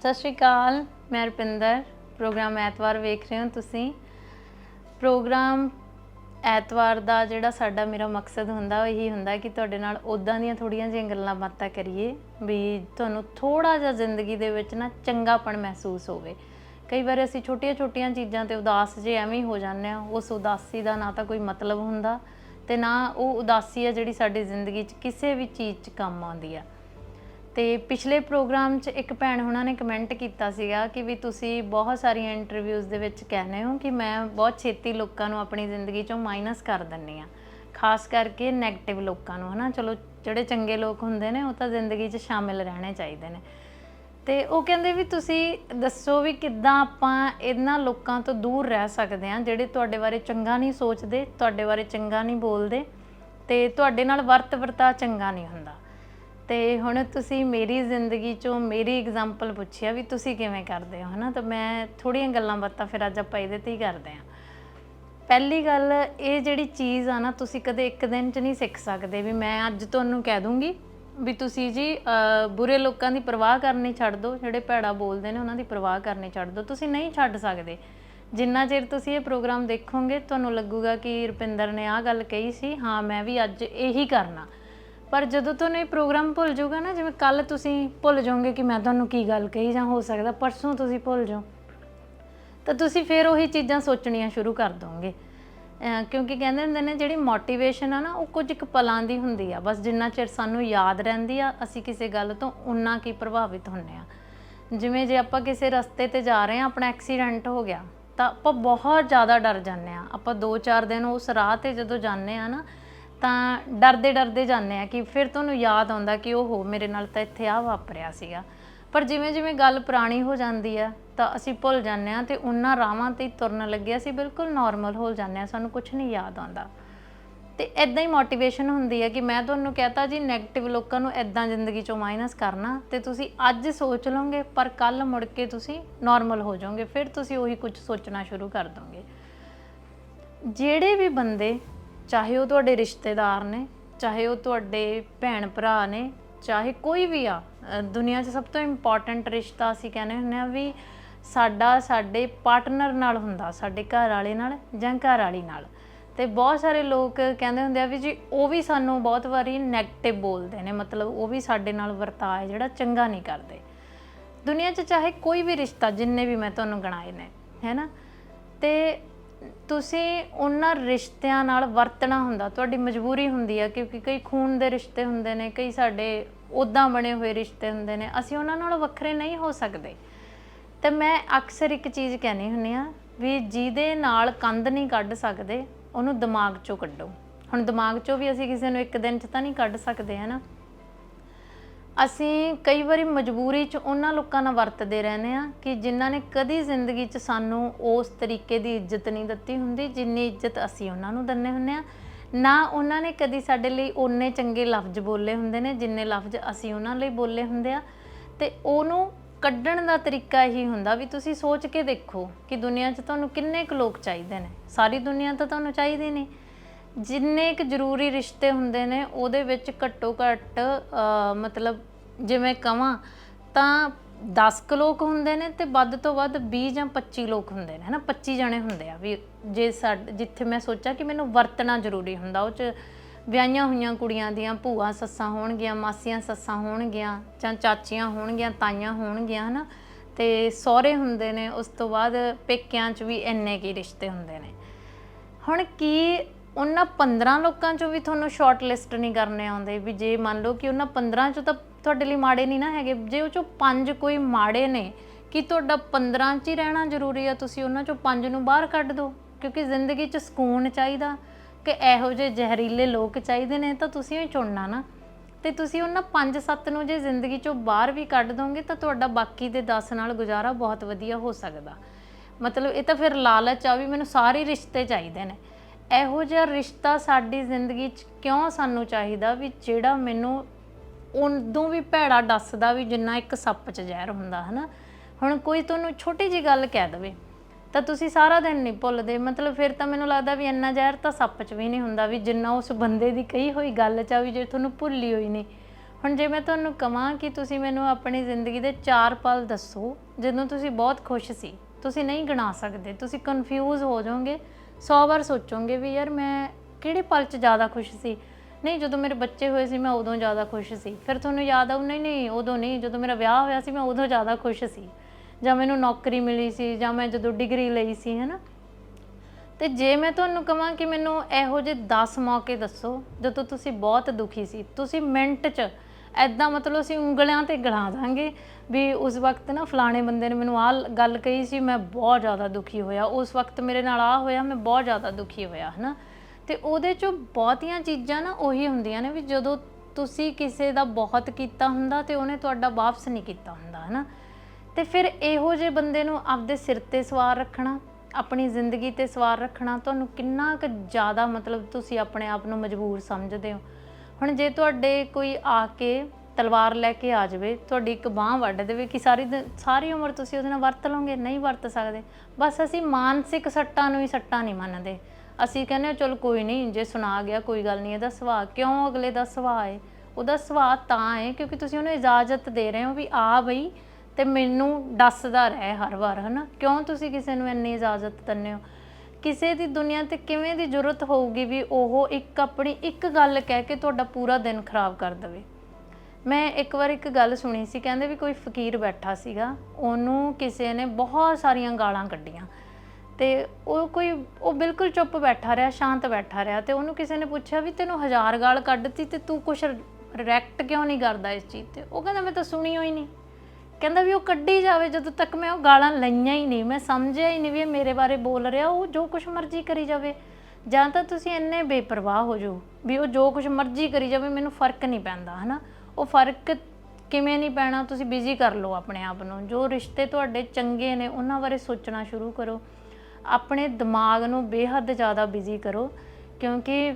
ਸਤਿ ਸ਼੍ਰੀ ਅਕਾਲ, ਮੈਂ ਰੁਪਿੰਦਰ, ਪ੍ਰੋਗਰਾਮ ਐਤਵਾਰ ਵੇਖ ਰਹੇ ਹੋ ਤੁਸੀਂ। ਪ੍ਰੋਗਰਾਮ ਐਤਵਾਰ ਦਾ ਜਿਹੜਾ ਸਾਡਾ ਮੇਰਾ ਮਕਸਦ ਹੁੰਦਾ, ਉਹ ਇਹੀ ਹੁੰਦਾ ਕਿ ਤੁਹਾਡੇ ਨਾਲ ਉਦਾਂ ਦੀਆਂ ਥੋੜੀਆਂ ਜਿਹੀਆਂ ਗੱਲਾਂ ਬਾਤਾਂ ਕਰੀਏ, ਵੀ ਤੁਹਾਨੂੰ ਥੋੜਾ ਜਿਹਾ ਜ਼ਿੰਦਗੀ ਦੇ ਵਿੱਚ ਨਾ ਚੰਗਾਪਣ ਮਹਿਸੂਸ ਹੋਵੇ। ਕਈ ਵਾਰ ਅਸੀਂ ਛੋਟੀਆਂ-ਛੋਟੀਆਂ ਚੀਜ਼ਾਂ ਤੇ ਉਦਾਸ ਜੇ ਐਵੇਂ ਹੀ ਹੋ ਜਾਂਦੇ ਆ ਉਸ ਉਦਾਸੀ ਦਾ ਨਾ ਤਾਂ ਕੋਈ ਮਤਲਬ ਹੁੰਦਾ ਤੇ ਨਾ ਉਹ ਉਦਾਸੀ ਆ ਜਿਹੜੀ ਸਾਡੀ ਜ਼ਿੰਦਗੀ 'ਚ ਕਿਸੇ ਵੀ ਚੀਜ਼ 'ਚ ਕੰਮ ਆਉਂਦੀ ਆ। ਤੇ ਪਿਛਲੇ ਪ੍ਰੋਗਰਾਮ 'ਚ ਇੱਕ ਭੈਣ ਹੁਣਾਂ ਨੇ ਕਮੈਂਟ ਕੀਤਾ ਸੀਗਾ ਕਿ ਵੀ ਤੁਸੀਂ ਬਹੁਤ ਸਾਰੀਆਂ ਇੰਟਰਵਿਊਜ਼ ਦੇ ਵਿੱਚ ਕਹਿੰਦੇ ਹੋ ਕਿ ਮੈਂ ਬਹੁਤ ਛੇਤੀ ਲੋਕਾਂ ਨੂੰ ਆਪਣੀ ਜ਼ਿੰਦਗੀ 'ਚੋਂ ਮਾਈਨਸ ਕਰ ਦਿੰਨੀ ਆ ਖਾਸ ਕਰਕੇ 네ਗੇਟਿਵ ਲੋਕਾਂ ਨੂੰ, ਹਨਾ? ਚਲੋ, ਜਿਹੜੇ ਚੰਗੇ ਲੋਕ ਹੁੰਦੇ ਨੇ, ਉਹ ਤਾਂ ਜ਼ਿੰਦਗੀ 'ਚ ਸ਼ਾਮਿਲ ਰਹਿਣੇ ਚਾਹੀਦੇ ਨੇ। ਤੇ ਉਹ ਕਹਿੰਦੇ ਵੀ ਤੁਸੀਂ ਦੱਸੋ ਵੀ ਕਿੱਦਾਂ ਆਪਾਂ ਇਹਨਾਂ ਲੋਕਾਂ ਤੋਂ ਦੂਰ ਰਹਿ ਸਕਦੇ ਹਾਂ, ਜਿਹੜੇ ਤੁਹਾਡੇ ਬਾਰੇ ਚੰਗਾ ਨਹੀਂ ਸੋਚਦੇ, ਤੁਹਾਡੇ ਬਾਰੇ ਚੰਗਾ ਨਹੀਂ ਬੋਲਦੇ, ਤੇ ਤੁਹਾਡੇ ਨਾਲ ਵਰਤ ਵਰਤਾ ਚੰਗਾ ਨਹੀਂ ਹੁੰਦਾ। ਤੇ ਹੁਣ ਤੁਸੀਂ ਮੇਰੀ ਜ਼ਿੰਦਗੀ ਚੋਂ ਮੇਰੀ ਐਗਜ਼ਾਮਪਲ ਪੁੱਛਿਆ ਵੀ ਤੁਸੀਂ ਕਿਵੇਂ ਕਰਦੇ ਹੋ, ਹਨਾ? ਤਾਂ ਮੈਂ ਥੋੜੀਆਂ ਗੱਲਾਂ ਬਾਤਾਂ ਫਿਰ ਅੱਜ ਆਪਾਂ ਇਹਦੇ ਤੇ ਹੀ ਕਰਦੇ ਹਾਂ। ਪਹਿਲੀ ਗੱਲ, ਇਹ ਜਿਹੜੀ ਚੀਜ਼ ਆ ਨਾ, ਤੁਸੀਂ ਕਦੇ ਇੱਕ ਦਿਨ 'ਚ ਨਹੀਂ ਸਿੱਖ ਸਕਦੇ ਵੀ ਮੈਂ ਅੱਜ ਤੁਹਾਨੂੰ ਕਹਿ ਦੂੰਗੀ ਵੀ ਤੁਸੀਂ ਜੀ ਬੁਰੇ ਲੋਕਾਂ ਦੀ ਪਰਵਾਹ ਕਰਨੀ ਛੱਡ ਦਿਓ ਜਿਹੜੇ ਭੈੜਾ ਬੋਲਦੇ ਨੇ ਉਹਨਾਂ ਦੀ ਪਰਵਾਹ ਕਰਨੀ ਛੱਡ ਦਿਓ ਤੁਸੀਂ ਨਹੀਂ ਛੱਡ ਸਕਦੇ। ਜਿੰਨਾ ਚਿਰ ਤੁਸੀਂ ਇਹ ਪ੍ਰੋਗਰਾਮ ਦੇਖੋਗੇ, ਤੁਹਾਨੂੰ ਲੱਗੂਗਾ ਕਿ ਰੁਪਿੰਦਰ ਨੇ ਆਹ ਗੱਲ ਕਹੀ ਸੀ, ਹਾਂ, ਮੈਂ ਵੀ ਅੱਜ ਇਹੀ ਕਰਨਾ। ਪਰ ਜਦੋਂ ਤੁਹਾਨੂੰ ਇਹ ਪ੍ਰੋਗਰਾਮ ਭੁੱਲ ਜਾਊਗਾ ਨਾ, ਜਿਵੇਂ ਕੱਲ ਤੁਸੀਂ ਭੁੱਲ ਜਾਓਗੇ ਕਿ ਮੈਂ ਤੁਹਾਨੂੰ ਕੀ ਗੱਲ ਕਹੀ ਜਾਂ ਹੋ ਸਕਦਾ, ਪਰਸੋਂ ਤੁਸੀਂ ਭੁੱਲ ਜਾਓ, ਤਾਂ ਤੁਸੀਂ ਫਿਰ ਉਹੀ ਚੀਜ਼ਾਂ ਸੋਚਣੀਆਂ ਸ਼ੁਰੂ ਕਰ ਦੋਗੇ। ਕਿਉਂਕਿ ਕਹਿੰਦੇ ਹੁੰਦੇ ਨੇ, ਜਿਹੜੀ ਮੋਟੀਵੇਸ਼ਨ ਆ ਨਾ, ਉਹ ਕੁਝ ਇੱਕ ਪਲਾਂ ਦੀ ਹੁੰਦੀ ਆ। ਬਸ ਜਿੰਨਾ ਚਿਰ ਸਾਨੂੰ ਯਾਦ ਰਹਿੰਦੀ ਆ, ਅਸੀਂ ਕਿਸੇ ਗੱਲ ਤੋਂ ਉਨਾ ਕੀ ਪ੍ਰਭਾਵਿਤ ਹੁੰਨੇ ਆ। ਜਿਵੇਂ ਜੇ ਆਪਾਂ ਕਿਸੇ ਰਸਤੇ ਤੇ ਜਾ ਰਹੇ ਆ, ਆਪਣਾ ਐਕਸੀਡੈਂਟ ਹੋ ਗਿਆ, ਤਾਂ ਆਪਾਂ ਬਹੁਤ ਜ਼ਿਆਦਾ ਡਰ ਜਾਂਦੇ ਆ। ਆਪਾਂ 2-4 ਦਿਨ ਉਸ ਰਾਹ ਤੇ ਜਦੋਂ ਜਾਂਦੇ ਆ ਨਾ ਤਾਂ ਡਰਦੇ ਡਰਦੇ ਜਾਂਦੇ ਆ ਕਿ ਫਿਰ ਤੁਹਾਨੂੰ ਯਾਦ ਆਉਂਦਾ ਕਿ ਉਹ ਮੇਰੇ ਨਾਲ ਤਾਂ ਇੱਥੇ ਆ ਵਾਪਰਿਆ ਸੀਗਾ। ਪਰ ਜਿਵੇਂ ਜਿਵੇਂ ਗੱਲ ਪੁਰਾਣੀ ਹੋ ਜਾਂਦੀ ਆ, ਤਾਂ ਅਸੀਂ ਭੁੱਲ ਜਾਂਦੇ ਆ ਤੇ ਉਹਨਾਂ ਰਾਵਾਂ ਤੇ ਹੀ ਤੁਰਨ ਲੱਗੇ ਅਸੀਂ ਬਿਲਕੁਲ ਨਾਰਮਲ ਹੋ ਜਾਂਦੇ ਆ, ਸਾਨੂੰ ਕੁਝ ਨਹੀਂ ਯਾਦ ਆਉਂਦਾ। ਤੇ ਇਦਾਂ ਹੀ ਮੋਟੀਵੇਸ਼ਨ ਹੁੰਦੀ ਹੈ ਕਿ ਮੈਂ ਤੁਹਾਨੂੰ ਕਹਤਾ ਜੀ 네ਗੇਟਿਵ ਲੋਕਾਂ ਨੂੰ ਇਦਾਂ ਜ਼ਿੰਦਗੀ ਚੋਂ ਮਾਈਨਸ ਕਰਨਾ, ਤੇ ਤੁਸੀਂ ਅੱਜ ਸੋਚ ਲਓਗੇ, ਪਰ ਕੱਲ ਮੁੜ ਕੇ ਤੁਸੀਂ ਨਾਰਮਲ ਹੋ ਜਾਓਗੇ, ਫਿਰ ਤੁਸੀਂ ਉਹੀ ਕੁਝ ਸੋਚਣਾ ਸ਼ੁਰੂ ਕਰ ਦੋਗੇ। ਜਿਹੜੇ ਵੀ ਬੰਦੇ ਚਾਹੇ ਉਹ ਤੁਹਾਡੇ ਰਿਸ਼ਤੇਦਾਰ ਨੇ ਚਾਹੇ ਉਹ ਤੁਹਾਡੇ ਭੈਣ ਭਰਾ ਨੇ ਚਾਹੇ ਕੋਈ ਵੀ ਆ ਅ, ਦੁਨੀਆ 'ਚ ਸਭ ਤੋਂ ਇੰਪੋਰਟੈਂਟ ਰਿਸ਼ਤਾ ਅਸੀਂ ਕਹਿੰਦੇ ਹੁੰਦੇ ਆ ਵੀ ਸਾਡਾ ਸਾਡੇ ਪਾਰਟਨਰ ਨਾਲ ਹੁੰਦਾ ਸਾਡੇ ਘਰ ਵਾਲੇ ਨਾਲ ਜਾਂ ਘਰ ਵਾਲੀ ਨਾਲ। ਤੇ ਬਹੁਤ ਸਾਰੇ ਲੋਕ ਕਹਿੰਦੇ ਹੁੰਦੇ ਆ ਵੀ ਜੀ ਉਹ ਵੀ ਸਾਨੂੰ ਬਹੁਤ ਵਾਰੀ 네ਗੇਟਿਵ ਬੋਲਦੇ ਨੇ ਮਤਲਬ ਉਹ ਵੀ ਸਾਡੇ ਨਾਲ ਵਰਤਾਅ ਹੈ ਜਿਹੜਾ ਚੰਗਾ ਨਹੀਂ ਕਰਦੇ। ਦੁਨੀਆ 'ਚ ਚਾਹੇ ਕੋਈ ਵੀ ਰਿਸ਼ਤਾ ਜਿੰਨੇ ਵੀ ਮੈਂ ਤੁਹਾਨੂੰ ਗਣਾਏ ਨੇ ਹੈਨਾ ਤੇ ਤੁਸੀਂ ਉਹਨਾਂ ਰਿਸ਼ਤਿਆਂ ਨਾਲ ਵਰਤਣਾ ਹੁੰਦਾ, ਤੁਹਾਡੀ ਮਜਬੂਰੀ ਹੁੰਦੀ ਆ, ਕਿਉਂਕਿ ਕਈ ਖੂਨ ਦੇ ਰਿਸ਼ਤੇ ਹੁੰਦੇ ਨੇ, ਕਈ ਸਾਡੇ ਉਦਾਂ ਬਣੇ ਹੋਏ ਰਿਸ਼ਤੇ ਹੁੰਦੇ ਨੇ, ਅਸੀਂ ਉਹਨਾਂ ਨਾਲੋਂ ਵੱਖਰੇ ਨਹੀਂ ਹੋ ਸਕਦੇ। ਤੇ ਮੈਂ ਅਕਸਰ ਇੱਕ ਚੀਜ਼ ਕਹਿੰਦੀ ਹੁੰਨੀ ਆ ਵੀ ਜਿਹਦੇ ਨਾਲ ਕੰਧ ਨਹੀਂ ਕੱਢ ਸਕਦੇ, ਉਹਨੂੰ ਦਿਮਾਗ ਚੋਂ ਕੱਢੋ। ਹੁਣ ਦਿਮਾਗ ਚੋਂ ਵੀ ਅਸੀਂ ਕਿਸੇ ਨੂੰ ਇੱਕ ਦਿਨ 'ਚ ਤਾਂ ਨਹੀਂ ਕੱਢ ਸਕਦੇ, ਹੈ ਨਾ? ਅਸੀਂ ਕਈ ਵਾਰੀ ਮਜਬੂਰੀ 'ਚ ਉਹਨਾਂ ਲੋਕਾਂ ਨਾਲ ਵਰਤਦੇ ਰਹਿੰਦੇ ਆ ਕਿ ਜਿਨ੍ਹਾਂ ਨੇ ਕਦੀ ਜ਼ਿੰਦਗੀ 'ਚ ਸਾਨੂੰ ਉਸ ਤਰੀਕੇ ਦੀ ਇੱਜ਼ਤ ਨਹੀਂ ਦਿੱਤੀ ਹੁੰਦੀ, ਜਿੰਨੀ ਇੱਜ਼ਤ ਅਸੀਂ ਉਹਨਾਂ ਨੂੰ ਦਿੰਨੇ ਹੁੰਨੇ ਆ ਨਾ ਉਹਨਾਂ ਨੇ ਕਦੀ ਸਾਡੇ ਲਈ ਓਨੇ ਚੰਗੇ ਲਫ਼ਜ਼ ਬੋਲੇ ਹੁੰਦੇ ਨੇ, ਜਿੰਨੇ ਲਫ਼ਜ਼ ਅਸੀਂ ਉਹਨਾਂ ਲਈ ਬੋਲੇ ਹੁੰਦੇ ਆ ਤੇ ਉਹਨੂੰ ਕੱਢਣ ਦਾ ਤਰੀਕਾ ਇਹੀ ਹੁੰਦਾ ਵੀ ਤੁਸੀਂ ਸੋਚ ਕੇ ਦੇਖੋ ਕਿ ਦੁਨੀਆ 'ਚ ਤੁਹਾਨੂੰ ਕਿੰਨੇ ਕੁ ਲੋਕ ਚਾਹੀਦੇ ਨੇ। ਸਾਰੀ ਦੁਨੀਆ ਤਾਂ ਤੁਹਾਨੂੰ ਚਾਹੀਦੀ ਨਹੀਂ। ਜਿੰਨੇ ਕੁ ਜ਼ਰੂਰੀ ਰਿਸ਼ਤੇ ਹੁੰਦੇ ਨੇ, ਉਹਦੇ ਵਿੱਚ ਘੱਟੋ ਘੱਟ ਮਤਲਬ ਜੇ ਮੈਂ ਕਵਾਂ, ਤਾਂ 10 ਕੁ ਲੋਕ ਹੁੰਦੇ ਨੇ ਤੇ ਵੱਧ ਤੋਂ ਵੱਧ 20 ਜਾਂ 25 ਲੋਕ ਹੁੰਦੇ ਨੇ, ਹਨਾ? 25 ਜਣੇ ਹੁੰਦੇ ਆ ਵੀ ਜੇ ਸਾਡ, ਜਿੱਥੇ ਮੈਂ ਸੋਚਾਂ ਕਿ ਮੈਨੂੰ ਵਰਤਣਾ ਜ਼ਰੂਰੀ ਹੁੰਦਾ, ਉਹ ਚ ਵਿਆਹੀਆਂ ਹੋਈਆਂ ਕੁੜੀਆਂ ਦੀਆਂ ਭੂਆ ਸੱਸਾਂ ਹੋਣਗੀਆਂ, ਮਾਸੀਆਂ ਸੱਸਾਂ ਹੋਣਗੀਆਂ, ਜਾਂ ਚਾਚੀਆਂ ਹੋਣਗੀਆਂ, ਤਾਈਆਂ ਹੋਣਗੀਆਂ, ਹਨਾ? ਤੇ ਸਹੁਰੇ ਹੁੰਦੇ ਨੇ, ਉਸ ਤੋਂ ਬਾਅਦ ਪੇਕਿਆਂ 'ਚ ਵੀ ਇੰਨੇ ਕੀ ਰਿਸ਼ਤੇ ਹੁੰਦੇ ਨੇ। ਹੁਣ ਕੀ ਉਹਨਾਂ 15 ਲੋਕਾਂ ਚੋਂ ਵੀ ਤੁਹਾਨੂੰ ਸ਼ਾਰਟ ਲਿਸਟ ਨਹੀਂ ਕਰਨੇ ਆਉਂਦੇ? ਵੀ ਜੇ ਮੰਨ ਲਓ ਕਿ ਉਹਨਾਂ 15 ਚੋਂ ਤਾਂ ਤੁਹਾਡੇ ਲਈ ਮਾੜੇ ਨਹੀਂ ਨਾ ਹੈਗੇ। ਜੇ ਉਹ ਚੋਂ ਪੰਜ ਕੋਈ ਮਾੜੇ ਨੇ, ਕਿ ਤੁਹਾਡਾ 15 ਚ ਹੀ ਰਹਿਣਾ ਜ਼ਰੂਰੀ ਆ? ਤੁਸੀਂ ਉਹਨਾਂ ਚੋਂ ਪੰਜ ਨੂੰ ਬਾਹਰ ਕੱਢ ਦਿਓ, ਕਿਉਂਕਿ ਜ਼ਿੰਦਗੀ 'ਚ ਸਕੂਨ ਚਾਹੀਦਾ ਕਿ ਇਹੋ ਜਿਹੇ ਜ਼ਹਿਰੀਲੇ ਲੋਕ ਚਾਹੀਦੇ ਨੇ, ਤਾਂ ਤੁਸੀਂ ਹੀ ਚੁਣਨਾ ਨਾ। ਤੇ ਤੁਸੀਂ ਉਹਨਾਂ 5-7 ਨੂੰ ਜੇ ਜ਼ਿੰਦਗੀ 'ਚੋਂ ਬਾਹਰ ਵੀ ਕੱਢ ਦੋਗੇ, ਤਾਂ ਤੁਹਾਡਾ ਬਾਕੀ ਦੇ 10 ਨਾਲ ਗੁਜ਼ਾਰਾ ਬਹੁਤ ਵਧੀਆ ਹੋ ਸਕਦਾ। ਮਤਲਬ ਇਹ ਤਾਂ ਫਿਰ ਲਾਲਚ ਆ ਵੀ ਮੈਨੂੰ ਸਾਰੇ ਰਿਸ਼ਤੇ ਚਾਹੀਦੇ ਨੇ। ਇਹੋ ਜਿਹਾ ਰਿਸ਼ਤਾ ਸਾਡੀ ਜ਼ਿੰਦਗੀ 'ਚ ਕਿਉਂ ਸਾਨੂੰ ਚਾਹੀਦਾ ਵੀ ਜਿਹੜਾ ਮੈਨੂੰ ਉਦੋਂ ਵੀ ਭੈੜਾ ਦੱਸਦਾ ਵੀ ਜਿੰਨਾ ਇੱਕ ਸੱਪ 'ਚ ਜ਼ਹਿਰ ਹੁੰਦਾ, ਹਨਾ? ਹੁਣ ਕੋਈ ਤੁਹਾਨੂੰ ਛੋਟੀ ਜੀ ਗੱਲ ਕਹਿ ਦਵੇ, ਤਾਂ ਤੁਸੀਂ ਸਾਰਾ ਦਿਨ ਨਹੀਂ ਭੁੱਲਦੇ। ਮਤਲਬ ਫਿਰ ਤਾਂ ਮੈਨੂੰ ਲੱਗਦਾ ਵੀ ਇੰਨਾ ਜ਼ਹਿਰ ਤਾਂ ਸੱਪ 'ਚ ਵੀ ਨਹੀਂ ਹੁੰਦਾ, ਵੀ ਜਿੰਨਾ ਉਸ ਬੰਦੇ ਦੀ ਕਹੀ ਹੋਈ ਗੱਲ 'ਚ ਆ ਵੀ ਜੇ ਤੁਹਾਨੂੰ ਭੁੱਲੀ ਹੋਈ ਨਹੀਂ। ਹੁਣ ਜੇ ਮੈਂ ਤੁਹਾਨੂੰ ਕਹਾਂ ਕਿ ਤੁਸੀਂ ਮੈਨੂੰ ਆਪਣੀ ਜ਼ਿੰਦਗੀ ਦੇ ਚਾਰ ਪਲ ਦੱਸੋ, ਜਦੋਂ ਤੁਸੀਂ ਬਹੁਤ ਖੁਸ਼ ਸੀ, ਤੁਸੀਂ ਨਹੀਂ ਗਿਣਾ ਸਕਦੇ, ਤੁਸੀਂ ਕਨਫਿਊਜ਼ ਹੋ ਜਾਓਗੇ 100 ਵਾਰ ਸੋਚੋਗੇ ਵੀ ਯਾਰ ਮੈਂ ਕਿਹੜੇ ਪਲ 'ਚ ਜ਼ਿਆਦਾ ਖੁਸ਼ ਸੀ? ਨਹੀਂ, ਜਦੋਂ ਮੇਰੇ ਬੱਚੇ ਹੋਏ ਸੀ, ਮੈਂ ਉਦੋਂ ਜ਼ਿਆਦਾ ਖੁਸ਼ ਸੀ। ਫਿਰ ਤੁਹਾਨੂੰ ਯਾਦ ਆਉ ਨਹੀਂ ਨਹੀਂ, ਉਦੋਂ ਨਹੀਂ। ਜਦੋਂ ਮੇਰਾ ਵਿਆਹ ਹੋਇਆ ਸੀ, ਮੈਂ ਉਦੋਂ ਜ਼ਿਆਦਾ ਖੁਸ਼ ਸੀ। ਜਾਂ ਮੈਨੂੰ ਨੌਕਰੀ ਮਿਲੀ ਸੀ, ਜਾਂ ਮੈਂ ਜਦੋਂ ਡਿਗਰੀ ਲਈ ਸੀ, ਹੈਨਾ? ਤੇ ਜੇ ਮੈਂ ਤੁਹਾਨੂੰ ਕਹਾਂ ਕਿ ਮੈਨੂੰ ਇਹੋ ਜਿਹੇ 10 ਮੌਕੇ ਦੱਸੋ, ਜਦੋਂ ਤੁਸੀਂ ਬਹੁਤ ਦੁਖੀ ਸੀ। ਤੁਸੀਂ ਮਿੰਟ 'ਚ ਐਦਾਂ ਮਤਲਬ ਅਸੀਂ ਉਂਗਲਿਆਂ ਤੇ ਗਲਾ ਦਾਂਗੇ ਵੀ ਉਸ ਵਕਤ ਨਾ ਫਲਾਣੇ ਬੰਦੇ ਨੇ ਮੈਨੂੰ ਆਹ ਗੱਲ ਕਹੀ ਸੀ, ਮੈਂ ਬਹੁਤ ਜ਼ਿਆਦਾ ਦੁਖੀ ਹੋਇਆ। ਉਸ ਵਕਤ ਮੇਰੇ ਨਾਲ ਆ ਹੋਇਆ, ਮੈਂ ਬਹੁਤ ਜ਼ਿਆਦਾ ਦੁਖੀ ਹੋਇਆ, ਹਨਾ? ਤੇ ਉਹਦੇ ਚੋਂ ਬਹੁਤੀਆਂ ਚੀਜ਼ਾਂ ਨਾ ਉਹੀ ਹੁੰਦੀਆਂ ਨੇ ਵੀ ਜਦੋਂ ਤੁਸੀਂ ਕਿਸੇ ਦਾ ਬਹੁਤ ਕੀਤਾ ਹੁੰਦਾ ਤੇ ਉਹਨੇ ਤੁਹਾਡਾ ਵਾਪਸ ਨਹੀਂ ਕੀਤਾ ਹੁੰਦਾ, ਹਨਾ? ਤੇ ਫਿਰ ਇਹੋ ਜਿਹੇ ਬੰਦੇ ਨੂੰ ਆਪਦੇ ਸਿਰ ਤੇ ਸਵਾਰ ਰੱਖਣਾ, ਆਪਣੀ ਜ਼ਿੰਦਗੀ ਤੇ ਸਵਾਰ ਰੱਖਣਾ, ਤੁਹਾਨੂੰ ਕਿੰਨਾ ਕੁ ਜ਼ਿਆਦਾ ਮਤਲਬ ਤੁਸੀਂ ਆਪਣੇ ਆਪ ਨੂੰ ਮਜਬੂਰ ਸਮਝਦੇ ਹੋ? ਹੁਣ ਜੇ ਤੁਹਾਡੇ ਕੋਈ ਆ ਕੇ ਤਲਵਾਰ ਲੈ ਕੇ ਆ ਜਾਵੇ, ਤੁਹਾਡੀ ਇੱਕ ਬਾਹ ਵੱਢ ਦੇਵੇ ਕਿ ਸਾਰੀ ਦਿਨ- ਸਾਰੀ ਉਮਰ ਤੁਸੀਂ ਉਹਦੇ ਨਾਲ ਵਰਤ ਲਓਗੇ? ਨਹੀਂ ਵਰਤ ਸਕਦੇ। ਬਸ ਅਸੀਂ ਮਾਨਸਿਕ ਸੱਟਾਂ ਨੂੰ ਹੀ ਸੱਟਾਂ ਨਹੀਂ ਮੰਨਦੇ। ਅਸੀਂ ਕਹਿੰਦੇ ਹਾਂ, ਚਲ ਕੋਈ ਨਹੀਂ ਜੇ ਸੁਣਾ ਗਿਆ ਕੋਈ ਗੱਲ ਨਹੀਂ ਇਹਦਾ ਸੁਭਾਅ ਕਿਉਂ ਅਗਲੇ ਦਾ ਸੁਭਾਅ ਹੈ ਉਹਦਾ ਸੁਭਾਅ ਤਾਂ ਹੈ ਕਿਉਂਕਿ ਤੁਸੀਂ ਉਹਨੂੰ ਇਜਾਜ਼ਤ ਦੇ ਰਹੇ ਹੋ ਵੀ ਆ ਬਈ ਤੇ ਮੈਨੂੰ ਦੱਸਦਾ ਰਹਿ ਹਰ ਵਾਰ ਹਨਾ? ਕਿਉਂ ਤੁਸੀਂ ਕਿਸੇ ਨੂੰ ਇੰਨੀ ਇਜਾਜ਼ਤ ਦਿੰਦੇ ਹੋ? ਕਿਸੇ ਦੀ ਦੁਨੀਆ ਤੇ ਕਿਵੇਂ ਦੀ ਜ਼ਰੂਰਤ ਹੋਊਗੀ ਵੀ ਉਹ ਇੱਕ ਆਪਣੀ ਇੱਕ ਗੱਲ ਕਹਿ ਕੇ ਤੁਹਾਡਾ ਪੂਰਾ ਦਿਨ ਖਰਾਬ ਕਰ ਦੇਵੇ? ਮੈਂ ਇੱਕ ਵਾਰ ਇੱਕ ਗੱਲ ਸੁਣੀ ਸੀ ਕਹਿੰਦੇ ਵੀ ਕੋਈ ਫਕੀਰ ਬੈਠਾ ਸੀਗਾ ਉਹਨੂੰ ਕਿਸੇ ਨੇ ਬਹੁਤ ਸਾਰੀਆਂ ਗਾਲਾਂ ਕੱਢੀਆਂ। ਤੇ ਉਹ ਕੋਈ, ਉਹ ਬਿਲਕੁਲ ਚੁੱਪ ਬੈਠਾ ਰਿਹਾ, ਸ਼ਾਂਤ ਬੈਠਾ ਰਿਹਾ ਤੇ ਉਹਨੂੰ ਕਿਸੇ ਨੇ ਪੁੱਛਿਆ ਵੀ ਤੈਨੂੰ ਹਜ਼ਾਰ ਗਾਲ ਕੱਢਤੀ ਤੇ ਤੂੰ ਕੁਛ ਰਿਐਕਟ ਕਿਉਂ ਨਹੀਂ ਕਰਦਾ ਇਸ ਚੀਜ਼ ਤੇ? ਉਹ ਕਹਿੰਦਾ, ਮੈਂ ਤਾਂ ਸੁਣੀ ਹੋਈ ਨਹੀਂ। ਕਹਿੰਦਾ ਵੀ ਉਹ ਕੱਢੀ ਜਾਵੇ, ਜਦੋਂ ਤੱਕ ਮੈਂ ਉਹ ਗਾਲਾਂ ਲਈਆਂ ਹੀ ਨਹੀਂ, ਮੈਂ ਸਮਝਿਆ ਹੀ ਨਹੀਂ ਵੀ ਇਹ ਮੇਰੇ ਬਾਰੇ ਬੋਲ ਰਿਹਾ, ਉਹ ਜੋ ਕੁਛ ਮਰਜ਼ੀ ਕਰੀ ਜਾਵੇ। ਜਾਂ ਤਾਂ ਤੁਸੀਂ ਇੰਨੇ ਬੇਪਰਵਾਹ ਹੋ ਜਾਓ ਵੀ ਉਹ ਜੋ ਕੁਛ ਮਰਜ਼ੀ ਕਰੀ ਜਾਵੇ, ਮੈਨੂੰ ਫ਼ਰਕ ਨਹੀਂ ਪੈਂਦਾ, ਹਨਾ? ਉਹ ਫ਼ਰਕ ਕਿਵੇਂ ਨਹੀਂ ਪੈਣਾ, ਤੁਸੀਂ ਬਿਜ਼ੀ ਕਰ ਲਓ ਆਪਣੇ ਆਪ ਨੂੰ। ਜੋ ਰਿਸ਼ਤੇ ਤੁਹਾਡੇ ਚੰਗੇ ਨੇ, ਉਹਨਾਂ ਬਾਰੇ ਸੋਚਣਾ ਸ਼ੁਰੂ ਕਰੋ। ਆਪਣੇ ਦਿਮਾਗ ਨੂੰ ਬੇਹੱਦ ਜ਼ਿਆਦਾ ਬਿਜ਼ੀ ਕਰੋ, ਕਿਉਂਕਿ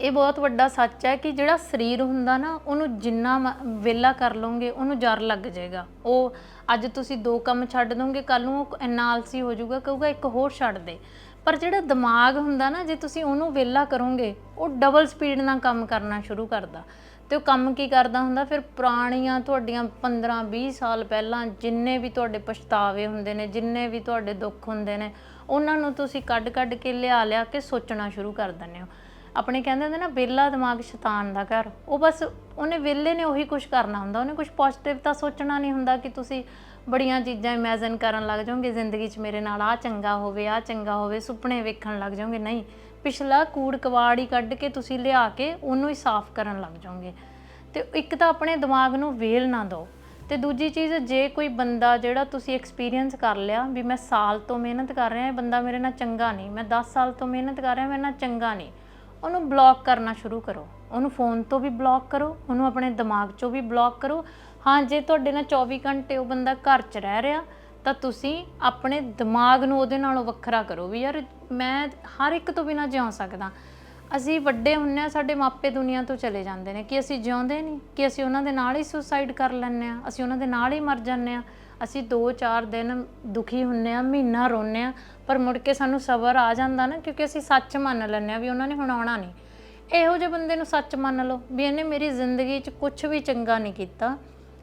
ਇਹ ਬਹੁਤ ਵੱਡਾ ਸੱਚ ਹੈ ਕਿ ਜਿਹੜਾ ਸਰੀਰ ਹੁੰਦਾ ਨਾ, ਉਹਨੂੰ ਜਿੰਨਾ ਮ- ਵਿਹਲਾ ਕਰ ਲਓਗੇ, ਉਹਨੂੰ ਜਰ ਲੱਗ ਜਾਏਗਾ। ਉਹ ਅੱਜ ਤੁਸੀਂ ਦੋ ਕੰਮ ਛੱਡ ਦੋਗੇ ਕੱਲ ਨੂੰ ਉਹ ਇੰਨਾ ਆਲਸੀ ਹੋ ਜਾਊਗਾ ਕਹੂਗਾ ਇੱਕ ਹੋਰ ਛੱਡ ਦੇ। ਪਰ ਜਿਹੜਾ ਦਿਮਾਗ ਹੁੰਦਾ ਨਾ, ਜੇ ਤੁਸੀਂ ਉਹਨੂੰ ਵਿਹਲਾ ਕਰੋਗੇ, ਉਹ ਡਬਲ ਸਪੀਡ ਨਾਲ ਕੰਮ ਕਰਨਾ ਸ਼ੁਰੂ ਕਰਦਾ। ਤੇ ਉਹ ਕੰਮ ਕੀ ਕਰਦਾ ਹੁੰਦਾ? ਫਿਰ ਪੁਰਾਣੀਆਂ ਤੁਹਾਡੀਆਂ 15 20 ਸਾਲ ਪਹਿਲਾਂ ਜਿੰਨੇ ਵੀ ਤੁਹਾਡੇ ਪਛਤਾਵੇ ਹੁੰਦੇ ਨੇ, ਜਿੰਨੇ ਵੀ ਤੁਹਾਡੇ ਦੁੱਖ ਹੁੰਦੇ ਨੇ, ਉਹਨਾਂ ਨੂੰ ਤੁਸੀਂ ਕੱਢ ਕੱਢ ਕੇ ਲਿਆ ਲਿਆ ਕੇ ਸੋਚਣਾ ਸ਼ੁਰੂ ਕਰ ਦਿੰਦੇ ਹੋ। ਆਪਣੇ ਕਹਿੰਦੇ ਹੁੰਦੇ ਨਾ, ਵਿਹਲਾ ਦਿਮਾਗ ਸ਼ੈਤਾਨ ਦਾ ਘਰ। ਉਹ ਬਸ ਉਹਨੇ ਵਿਹਲੇ ਨੇ ਉਹੀ ਕੁਝ ਕਰਨਾ ਹੁੰਦਾ। ਉਹਨੇ ਕੁਝ ਪੋਜ਼ਿਟਿਵ ਤਾਂ ਸੋਚਣਾ ਨਹੀਂ ਹੁੰਦਾ ਕਿ ਤੁਸੀਂ ਬੜੀਆਂ ਚੀਜ਼ਾਂ ਇਮੇਜਿਨ ਕਰਨ ਲੱਗ ਜਾਓਗੇ ਜ਼ਿੰਦਗੀ 'ਚ ਮੇਰੇ ਨਾਲ ਆ ਚੰਗਾ ਹੋਵੇ ਆ ਚੰਗਾ ਹੋਵੇ, ਸੁਪਨੇ ਵੇਖਣ ਲੱਗ ਜਾਓਗੇ। ਨਹੀਂ ਪਿਛਲਾ ਕੂੜ ਕਵਾੜ ਹੀ ਕੱਢ ਕੇ ਤੁਸੀਂ ਲਿਆ ਕੇ ਉਹਨੂੰ ਹੀ ਸਾਫ਼ ਕਰਨ ਲੱਗ ਜਾਓਗੇ। ਤੇ ਇੱਕ ਤਾਂ ਆਪਣੇ ਦਿਮਾਗ ਨੂੰ ਵੇਲ ਨਾ ਦਿਓ। ਤੇ ਦੂਜੀ ਚੀਜ਼, ਜੇ ਕੋਈ ਬੰਦਾ ਜਿਹੜਾ ਤੁਸੀਂ ਐਕਸਪੀਰੀਅੰਸ ਕਰ ਲਿਆ ਵੀ ਮੈਂ ਸਾਲ ਤੋਂ ਮਿਹਨਤ ਕਰ ਰਿਹਾ, ਇਹ ਬੰਦਾ ਮੇਰੇ ਨਾਲ ਚੰਗਾ ਨਹੀਂ, ਮੈਂ 10 ਸਾਲ ਤੋਂ ਮਿਹਨਤ ਕਰ ਰਿਹਾ, ਮੇਰੇ ਨਾਲ ਚੰਗਾ ਨਹੀਂ, ਉਹਨੂੰ ਬਲੌਕ ਕਰਨਾ ਸ਼ੁਰੂ ਕਰੋ। ਉਹਨੂੰ ਫੋਨ ਤੋਂ ਵੀ ਬਲੌਕ ਕਰੋ, ਉਹਨੂੰ ਆਪਣੇ ਦਿਮਾਗ 'ਚੋਂ ਵੀ ਬਲੌਕ ਕਰੋ। ਹਾਂ, ਜੇ ਤੁਹਾਡੇ ਨਾਲ 24 ਘੰਟੇ ਉਹ ਬੰਦਾ ਘਰ 'ਚ ਰਹਿ ਰਿਹਾ ਤਾਂ ਤੁਸੀਂ ਆਪਣੇ ਦਿਮਾਗ ਨੂੰ ਉਹਦੇ ਨਾਲੋਂ ਵੱਖਰਾ ਕਰੋ ਵੀ ਯਾਰ ਮੈਂ ਹਰ ਇੱਕ ਤੋਂ ਬਿਨਾਂ ਜਿਉਂ ਸਕਦਾ। ਅਸੀਂ ਵੱਡੇ ਹੁੰਨੇ ਆ, ਸਾਡੇ ਮਾਪੇ ਦੁਨੀਆ ਤੋਂ ਚਲੇ ਜਾਂਦੇ ਨੇ। ਕਿ ਅਸੀਂ ਜਿਉਂਦੇ ਨਹੀਂ? ਕਿ ਅਸੀਂ ਉਹਨਾਂ ਦੇ ਨਾਲ ਹੀ ਸੁਸਾਈਡ ਕਰ ਲੈਂਦੇ ਆ? ਅਸੀਂ ਉਹਨਾਂ ਦੇ ਨਾਲ ਹੀ ਮਰ ਜਾਂਦੇ ਆ। ਅਸੀਂ 2-4 ਦਿਨ ਦੁਖੀ ਹੁੰਨੇ ਆ, ਮਹੀਨਾ ਰੋਨੇ ਆ, ਪਰ ਮੁੜ ਕੇ ਸਾਨੂੰ ਸਬਰ ਆ ਜਾਂਦਾ ਨਾ, ਕਿਉਂਕਿ ਅਸੀਂ ਸੱਚ ਮੰਨ ਲੈਂਦੇ ਆ ਵੀ ਉਹਨਾਂ ਨੇ ਹੁਣ ਆਉਣਾ ਨਹੀਂ। ਇਹੋ ਜਿਹੇ ਬੰਦੇ ਨੂੰ ਸੱਚ ਮੰਨ ਲਓ ਵੀ ਇਹਨੇ ਮੇਰੀ ਜ਼ਿੰਦਗੀ 'ਚ ਕੁਝ ਵੀ ਚੰਗਾ ਨਹੀਂ ਕੀਤਾ।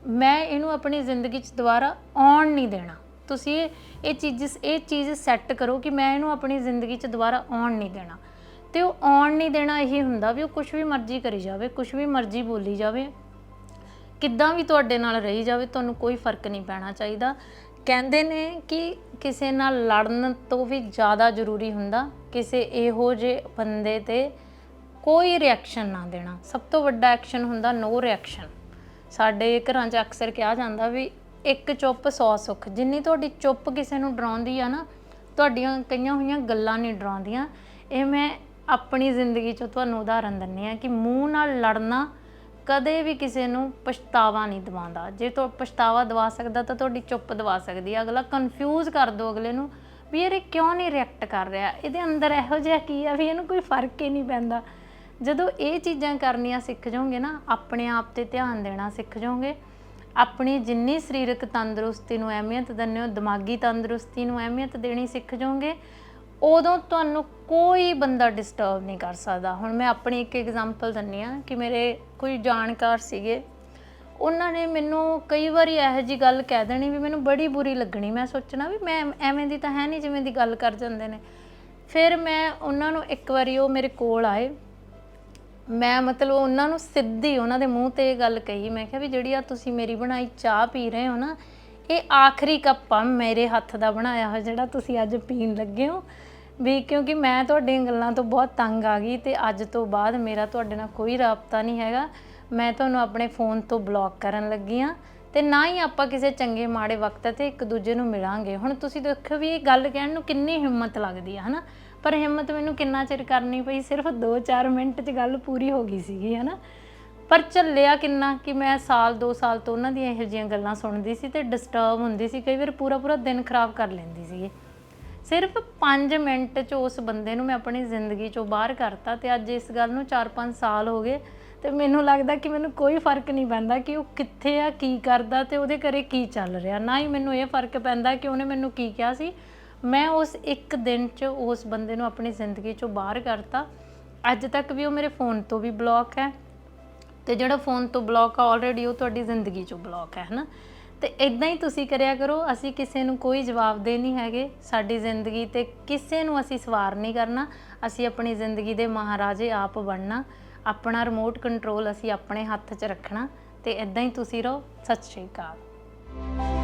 ਮੈਂ ਇਹਨੂੰ ਆਪਣੀ ਜ਼ਿੰਦਗੀ 'ਚ ਦੁਬਾਰਾ ਆਉਣ ਨਹੀਂ ਦੇਣਾ। ਤੁਸੀਂ ਇਹ- ਇਹ ਚੀਜ਼ ਇਹ ਚੀਜ਼ ਸੈੱਟ ਕਰੋ ਕਿ ਮੈਂ ਇਹਨੂੰ ਆਪਣੀ ਜ਼ਿੰਦਗੀ 'ਚ ਦੁਬਾਰਾ ਆਉਣ ਨਹੀਂ ਦੇਣਾ। ਤੇ ਉਹ ਆਉਣ ਨਹੀਂ ਦੇਣਾ ਇਹੀ ਹੁੰਦਾ ਵੀ ਉਹ ਕੁਝ ਵੀ ਮਰਜ਼ੀ ਕਰੀ ਜਾਵੇ ਕੁਝ ਵੀ ਮਰਜ਼ੀ ਬੋਲੀ ਜਾਵੇ। ਕਿੱਦਾਂ ਵੀ ਤੁਹਾਡੇ ਨਾਲ ਰਹੀ ਜਾਵੇ, ਤੁਹਾਨੂੰ ਕੋਈ ਫ਼ਰਕ ਨਹੀਂ ਪੈਣਾ ਚਾਹੀਦਾ। ਕਹਿੰਦੇ ਨੇ ਕਿ ਕਿਸੇ ਨਾਲ ਲੜਨ ਤੋਂ ਵੀ ਜ਼ਿਆਦਾ ਜ਼ਰੂਰੀ ਹੁੰਦਾ, ਕਿਸੇ ਇਹੋ ਜਿਹੇ ਬੰਦੇ ਤੇ ਕੋਈ ਰਿਐਕਸ਼ਨ ਨਾ ਦੇਣਾ। ਸਭ ਤੋਂ ਵੱਡਾ ਐਕਸ਼ਨ ਹੁੰਦਾ ਨੋ ਰਿਐਕਸ਼ਨ ਸਾਡੇ ਘਰਾਂ 'ਚ ਅਕਸਰ ਕਿਹਾ ਜਾਂਦਾ ਵੀ ਇੱਕ ਚੁੱਪ 100 ਸੁੱਖ। ਜਿੰਨੀ ਤੁਹਾਡੀ ਚੁੱਪ ਕਿਸੇ ਨੂੰ ਡਰਾਉਂਦੀ ਆ ਨਾ, ਤੁਹਾਡੀਆਂ ਕਈਆਂ ਹੋਈਆਂ ਗੱਲਾਂ ਨਹੀਂ ਡਰਾਉਂਦੀਆਂ। ਇਹ ਮੈਂ ਆਪਣੀ ਜ਼ਿੰਦਗੀ 'ਚੋਂ ਤੁਹਾਨੂੰ ਉਦਾਹਰਨ ਦਿੰਨੀ ਆ ਕਿ ਮੂੰਹ ਨਾਲ ਲੜਨਾ ਕਦੇ ਵੀ ਕਿਸੇ ਨੂੰ ਪਛਤਾਵਾ ਨਹੀਂ ਦਿਵਾਉਂਦਾ। ਜੇ ਤੋ ਪਛਤਾਵਾ ਦਵਾ ਸਕਦਾ ਤਾਂ ਤੁਹਾਡੀ ਚੁੱਪ ਦਵਾ ਸਕਦੀ ਹੈ ਅਗਲਾ ਕਨਫਿਊਜ਼ ਕਰ ਦੋ ਅਗਲੇ ਨੂੰ ਵੀ ਯਾਰ ਇਹ ਕਿਉਂ ਨਹੀਂ ਰਿਐਕਟ ਕਰ ਰਿਹਾ? ਇਹਦੇ ਅੰਦਰ ਇਹੋ ਜਿਹਾ ਕੀ ਆ ਵੀ ਇਹਨੂੰ ਕੋਈ ਫ਼ਰਕ ਹੀ ਨਹੀਂ ਪੈਂਦਾ। ਜਦੋਂ ਇਹ ਚੀਜ਼ਾਂ ਕਰਨੀਆਂ ਸਿੱਖ ਜਾਓਗੇ ਨਾ, ਆਪਣੇ ਆਪ ਤੇ ਧਿਆਨ ਦੇਣਾ ਸਿੱਖ ਜਾਓਗੇ ਆਪਣੀ ਜਿੰਨੀ ਸਰੀਰਕ ਤੰਦਰੁਸਤੀ ਨੂੰ ਅਹਿਮੀਅਤ ਦਿੰਦੇ ਹੋ, ਦਿਮਾਗੀ ਤੰਦਰੁਸਤੀ ਨੂੰ ਅਹਿਮੀਅਤ ਦੇਣੀ ਸਿੱਖ ਜਾਓਗੇ, ਉਦੋਂ ਤੁਹਾਨੂੰ ਕੋਈ ਬੰਦਾ ਡਿਸਟਰਬ ਨਹੀਂ ਕਰ ਸਕਦਾ। ਹੁਣ ਮੈਂ ਆਪਣੀ ਇੱਕ ਐਗਜ਼ਾਮਪਲ ਦਿੰਨੀ ਆ ਕਿ ਮੇਰੇ ਕੋਈ ਜਾਣਕਾਰ ਸੀਗੇ। ਉਹਨਾਂ ਨੇ ਮੈਨੂੰ ਕਈ ਵਾਰੀ ਇਹੋ ਜੀ ਗੱਲ ਕਹਿ ਦੇਣੀ ਵੀ ਮੈਨੂੰ ਬੜੀ ਬੁਰੀ ਲੱਗਣੀ। ਮੈਂ ਸੋਚਣਾ ਵੀ ਮੈਂ ਐਵੇਂ ਦੀ ਤਾਂ ਹੈ ਨਹੀਂ ਜਿਵੇਂ ਦੀ ਗੱਲ ਕਰ ਜਾਂਦੇ ਨੇ। ਫਿਰ ਮੈਂ ਉਹਨਾਂ ਨੂੰ ਇੱਕ ਵਾਰੀ ਉਹ ਮੇਰੇ ਕੋਲ ਆਏ। ਮੈਂ ਮਤਲਬ ਉਹਨਾਂ ਨੂੰ ਸਿੱਧੀ ਉਹਨਾਂ ਦੇ ਮੂੰਹ ਤੇ ਇਹ ਗੱਲ ਕਹੀ, ਮੈਂ ਕਿਹਾ ਵੀ ਜਿਹੜੀ ਆ ਤੁਸੀਂ ਮੇਰੀ ਬਣਾਈ ਚਾਹ ਪੀ ਰਹੇ ਹੋ ਨਾ, ਇਹ ਆਖਰੀ ਕੱਪ ਆ ਮੇਰੇ ਹੱਥ ਦਾ ਬਣਾਇਆ ਹੋਇਆ, ਜਿਹੜਾ ਤੁਸੀਂ ਅੱਜ ਪੀਣ ਲੱਗੇ ਹੋ। ਵੀ ਕਿਉਂਕਿ ਮੈਂ ਤੁਹਾਡੀਆਂ ਗੱਲਾਂ ਤੋਂ ਬਹੁਤ ਤੰਗ ਆ ਗਈ ਤੇ ਅੱਜ ਤੋਂ ਬਾਅਦ ਮੇਰਾ ਤੁਹਾਡੇ ਨਾਲ ਕੋਈ ਰਾਬਤਾ ਨਹੀਂ ਹੈਗਾ। ਮੈਂ ਤੁਹਾਨੂੰ ਆਪਣੇ ਫੋਨ ਤੋਂ ਬਲੌਕ ਕਰਨ ਲੱਗੀ ਆ ਤੇ ਨਾ ਹੀ ਆਪਾਂ ਕਿਸੇ ਚੰਗੇ ਮਾੜੇ ਵਕਤ ਤੇ ਇੱਕ ਦੂਜੇ ਨੂੰ ਮਿਲਾਂਗੇ। ਹੁਣ ਤੁਸੀਂ ਦੇਖੋ ਵੀ ਇਹ ਗੱਲ ਕਹਿਣ ਨੂੰ ਕਿੰਨੀ ਹਿੰਮਤ ਲੱਗਦੀ ਆ, ਹਨਾ? ਪਰ ਹਿੰਮਤ ਮੈਨੂੰ ਕਿੰਨਾ ਚਿਰ ਕਰਨੀ ਪਈ? ਸਿਰਫ 2-4 ਮਿੰਟ 'ਚ ਗੱਲ ਪੂਰੀ ਹੋ ਗਈ ਸੀਗੀ, ਹਨਾ? ਪਰ ਝੱਲਿਆ ਕਿੰਨਾ ਕਿ ਮੈਂ ਸਾਲ 2 ਸਾਲ ਤੋਂ ਉਹਨਾਂ ਦੀਆਂ ਇਹੋ ਜਿਹੀਆਂ ਗੱਲਾਂ ਸੁਣਦੀ ਸੀ ਤੇ ਡਿਸਟਰਬ ਹੁੰਦੀ ਸੀ, ਕਈ ਵਾਰ ਪੂਰਾ ਪੂਰਾ ਦਿਨ ਖਰਾਬ ਕਰ ਲੈਂਦੀ ਸੀ ਸਿਰਫ 5 ਮਿੰਟ 'ਚ ਉਸ ਬੰਦੇ ਨੂੰ ਮੈਂ ਆਪਣੀ ਜ਼ਿੰਦਗੀ 'ਚੋਂ ਬਾਹਰ ਕਰਤਾ ਤੇ ਅੱਜ ਇਸ ਗੱਲ ਨੂੰ 4-5 ਸਾਲ ਹੋ ਗਏ ਤੇ ਮੈਨੂੰ ਲੱਗਦਾ ਕਿ ਮੈਨੂੰ ਕੋਈ ਫ਼ਰਕ ਨਹੀਂ ਪੈਂਦਾ ਕਿ ਉਹ ਕਿੱਥੇ ਆ, ਕੀ ਕਰਦਾ ਤੇ ਉਹਦੇ ਘਰੇ ਕੀ ਚੱਲ ਰਿਹਾ। ਨਾ ਹੀ ਮੈਨੂੰ ਇਹ ਫ਼ਰਕ ਪੈਂਦਾ ਕਿ ਉਹਨੇ ਮੈਨੂੰ ਕੀ ਕਿਹਾ ਸੀ ਮੈਂ ਉਸ ਇੱਕ ਦਿਨ 'ਚ ਉਸ ਬੰਦੇ ਨੂੰ ਆਪਣੀ ਜ਼ਿੰਦਗੀ 'ਚੋਂ ਬਾਹਰ ਕਰਤਾ ਅੱਜ ਤੱਕ ਵੀ ਉਹ ਮੇਰੇ ਫੋਨ ਤੋਂ ਵੀ ਬਲੌਕ ਹੈ ਤੇ ਜਿਹੜਾ ਫੋਨ ਤੋਂ ਬਲੌਕ ਆ ਆਲਰੇਡੀ ਉਹ ਤੁਹਾਡੀ ਜ਼ਿੰਦਗੀ 'ਚੋਂ ਬਲੌਕ ਹੈ, ਹਨਾ? ਤੇ ਇਦਾਂ ਹੀ ਤੁਸੀਂ ਕਰਿਆ ਕਰੋ, ਅਸੀਂ ਕਿਸੇ ਨੂੰ ਕੋਈ ਜਵਾਬ ਦੇ ਨਹੀਂ ਹੈਗੇ। ਸਾਡੀ ਜ਼ਿੰਦਗੀ ਤੇ ਕਿਸੇ ਨੂੰ ਅਸੀਂ ਸਵਾਰ ਨਹੀਂ ਕਰਨਾ। ਅਸੀਂ ਆਪਣੀ ਜ਼ਿੰਦਗੀ ਦੇ ਮਹਾਰਾਜੇ ਆਪ ਬਣਨਾ। ਆਪਣਾ ਰਿਮੋਟ ਕੰਟਰੋਲ ਅਸੀਂ ਆਪਣੇ ਹੱਥ 'ਚ ਰੱਖਣਾ ਤੇ ਇਦਾਂ ਹੀ ਤੁਸੀਂ ਰਹੋ। ਸਤਿ ਸ਼੍ਰੀ ਅਕਾਲ।